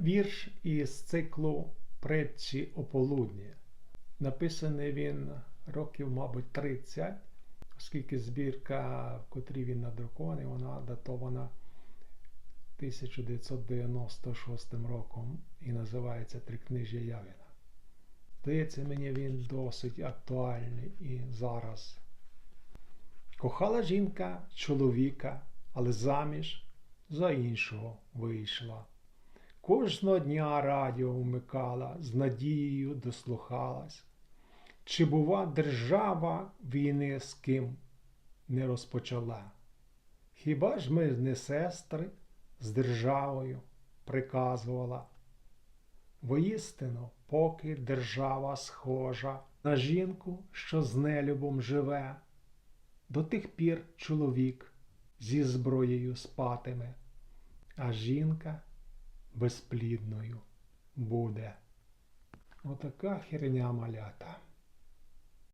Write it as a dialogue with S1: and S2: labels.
S1: Вірш із циклу Предчі ополудні. Написаний він років, мабуть, 30, оскільки збірка, в котрій він надрукований, вона датована 1996 роком і називається Трикнижжя Явіна. Здається, мені він досить актуальний і зараз. Кохала жінка чоловіка, але заміж за іншого вийшла. Кожного дня радіо вмикала, з надією дослухалась. Чи, бува, держава війни з ким не розпочала? Хіба ж ми не сестри з державою приказувала? Воістину, поки держава схожа на жінку, що з нелюбом живе, до тих пір чоловік зі зброєю спатиме, а жінка безплідною буде. Отака херня малята.